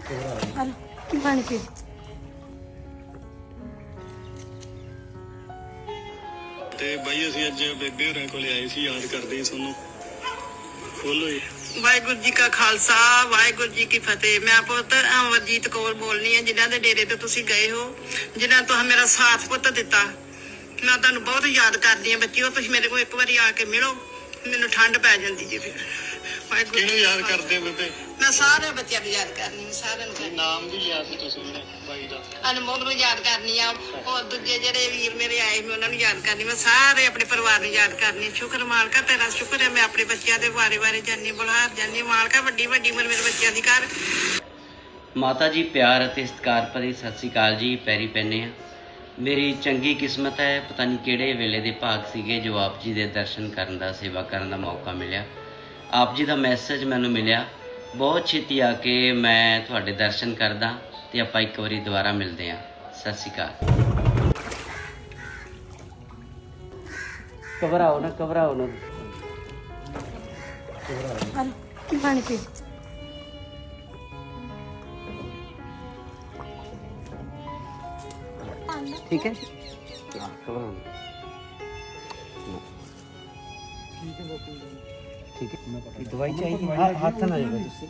ਹਲ ਪਾਣੀ ਪੀ। ਤੇ ਬਾਈ ਅਸੀਂ ਅੱਜ ਬੇਬੇ ਹੋਰਾਂ ਕੋਲੇ ਆਏ ਸੀ ਯਾਦ ਕਰਦੇ ਸੀ ਤੁਹਾਨੂੰ। ਖੋਲੋ ਜੀ। ਵਾਹਿਗੁਰੂ ਜੀ ਕਾ ਖਾਲਸਾ ਵਾਹਿਗੁਰੂ ਜੀ ਕੀ ਫਤਿਹ। ਮੈਂ ਪੁੱਤ ਅਮਰਜੀਤ ਕੌਰ ਬੋਲਨੀ ਆ ਜਿਨ੍ਹਾਂ ਦੇ ਡੇਰੇ ਤੇ ਤੁਸੀਂ ਗਏ ਹੋ ਜਿਨ੍ਹਾਂ ਤੋਂ ਮੇਰਾ ਸਾਥ ਪੁੱਤ ਦਿੱਤਾ। ਮੈਂ ਤੁਹਾਨੂੰ ਬਹੁਤ ਯਾਦ ਕਰਦੀ ਆ ਬੱਚਿਓ ਤੁਸੀਂ ਮੇਰੇ ਕੋਲ ਇੱਕ ਵਾਰੀ ਆ ਕੇ ਮਿਲੋ। ਮੈਨੂੰ ਠੰਡ ਪੈ ਜਾਂਦੀ ਜੀ ਫਿਰ। ਵਾਹਿਗੁਰੂ ਕਿਹਨੂੰ ਕਾ ਯਾਦ। ਕਰਦੇ ਹੋ ਬੇਬੇ? ਮੈਂ ਸਾਰੇ ਬੱਚਿਆਂ ਨੂੰ ਯਾਦ ਕਰਨੀ ਆ, ਸਾਰਿਆਂ ਨੂੰ ਕਰਨੀ ਨਾਮ ਵੀ ਲਿਆ ਸੀ ਤੁਸੀਂ ਬਾਈ ਦਾ। ਅਨਮੋਲ ਨੂੰ ਯਾਦ ਕਰਨੀ ਆ ਉਹ ਦੂਜੇ ਜਿਹੜੇ ਵੀਰ ਮੇਰੇ ਆਏ ਮੈਂ ਉਹਨਾਂ ਨੂੰ ਯਾਦ ਕਰਨੀ ਮੈਂ ਸਾਰੇ ਆਪਣੇ ਪਰਿਵਾਰ ਨੂੰ ਯਾਦ ਕਰਨੀ ਆ। ਸ਼ੁਕਰ ਮਾਲਕਾ ਤੇਰਾ ਸ਼ੁਕਰ ਹੈ। ਮੈਂ ਆਪਣੇ ਬੱਚਿਆਂ ਦੇ ਬਾਰੇ ਬਾਰੇ ਜਾਨੀ ਬੁਲਾਰ ਜਾਨੀ ਮਾਲਕਾ ਵੱਡੀ ਵੱਡੀ ਉਮਰ ਮੇਰੇ ਬੱਚਿਆਂ ਦੀ ਕਰ। ਮਾਤਾ ਜੀ ਪਿਆਰ ਅਤੇ ਸਤਿਕਾਰ ਭਰੀ ਸਤਿ ਸ੍ਰੀ ਅਕਾਲ ਜੀ। ਪੈਰੀ ਪੈਨੇ ਆ ਮੇਰੀ ਚੰਗੀ ਕਿਸਮਤ ਹੈ। ਪਤਾ ਨਹੀਂ ਕਿਹੜੇ ਵੇਲੇ ਦੇ ਭਾਗ ਸੀਗੇ ਜੋ ਆਪ ਜੀ ਦੇ ਦਰਸ਼ਨ ਕਰਨ ਦਾ ਸੇਵਾ ਕਰਨ ਦਾ ਮੌਕਾ ਮਿਲਿਆ। ਆਪ ਜੀ ਦਾ ਮੈਸੇਜ ਮੈਨੂੰ ਮਿਲਿਆ। ਬਹੁਤ ਛੇਤੀ ਆ ਕੇ ਮੈਂ ਤੁਹਾਡੇ ਦਰਸ਼ਨ ਕਰਦਾ ਤੇ ਆਪਾਂ ਇੱਕ ਵਾਰੀ ਦੁਬਾਰਾ ਮਿਲਦੇ ਹਾਂ। ਸਤਿ ਸ੍ਰੀ ਅਕਾਲ। ਘਬਰਾਓ ਨਾ ਘਬਰਾਓ ਨਾ। ਹਲ ਪਾਣੀ ਪੀ? ਠੀਕ ਹੈ? ਹਾਂ। ਘਬਰਾਓ ਨਾ ਠੀਕ ਹੈ। ਦਵਾਈ ਚਾਹੀਦੀ ਹੱਥ ਨਾ ਜਾਵੇ ਤੁਸੀਂ।